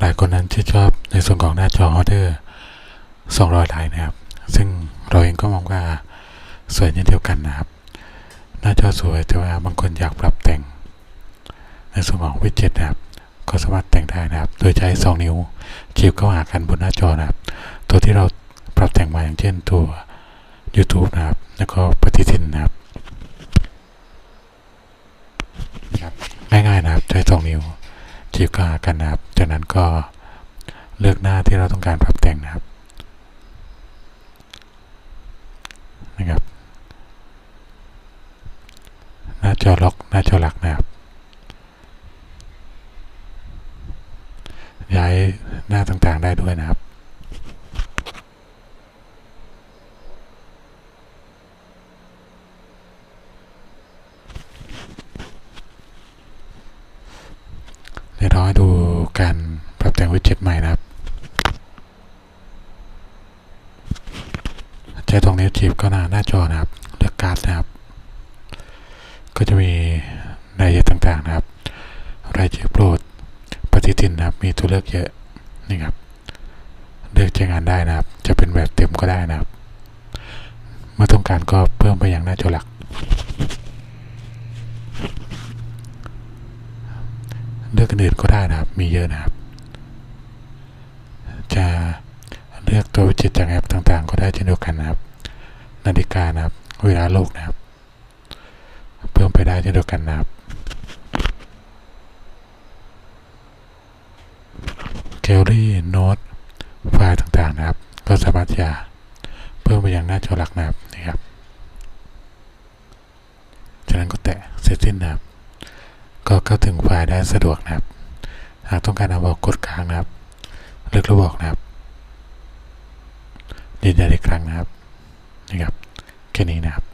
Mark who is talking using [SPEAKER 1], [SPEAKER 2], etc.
[SPEAKER 1] หลายคนนั้นชื่นชอบในส่วนของหน้าจอออเดอร์200ไลน์นะครับ ซึ่งเราเองก็มองว่าสวยเช่นเดียวกันนะครับ หน้าจอสวยแต่ว่าบางคนอยากปรับแต่ง ในส่วนของวิดเจ็ตนะครับ ก็สามารถแต่งได้นะครับ โดยใช้ 2 นิ้วจีบเข้าหากันบนหน้าจอนะครับ ตัวที่เราปรับแต่งมาอย่างเช่นตัว YouTube นะครับ แล้วก็ปฏิทินนะครับนะครับง่ายๆนะครับ ใช้ 2 นิ้ว จีบเข้ากันนะครับ จากนั้นก็เลือกหน้าที่เราต้องการปรับแต่งนะครับ นะครับ หน้าจอล็อก หน้าจอหลักนะครับ ย้ายหน้าต่างๆได้ด้วยนะครับ ดี๋ยวเราให้ดูการปรับแต่งวิดเจ็ตใหม่นะครับ ใช้ตรงนี้จีบเข้าหน้าหน้าจอนะครับ เลือกการ์ดนะครับ ก็จะมีรายละเอียดต่างๆนะครับ รายชื่อโปรดปฏิทินนะครับ มีตัวเลือกเยอะนี่ครับ เลือกใช้งานได้นะครับ จะเป็นแบบเต็มก็ได้นะครับ เมื่อต้องการก็เพิ่มไปอยังหน้าจอหลัก เลือกอื่นก็ได้นะครับ มีเยอะนะครับ จะเลือกตัววิจิตจากแอปต่างๆ ก็ได้เช่นเดียวกันนะครับ นาฬิกานะครับ เวลาโลกนะครับ เพิ่มไปได้เช่นเดียวกันนะครับแกลลี่โน้ตไฟล์ต่างๆนะครับ ก็สามารถจะเพิ่มไปยังหน้าจอหลักนะครับนะครับ จากนั้นก็แตะเสร็จสิ้นนะครับ ก็เข้าถึงไฟล์ได้สะดวกนะครับ หากต้องการเอาออกกดค้างนะครับ เลือกระบอกนะครับยืนยันอีกครั้งนะครับ นะครับ แค่นี้นะครับ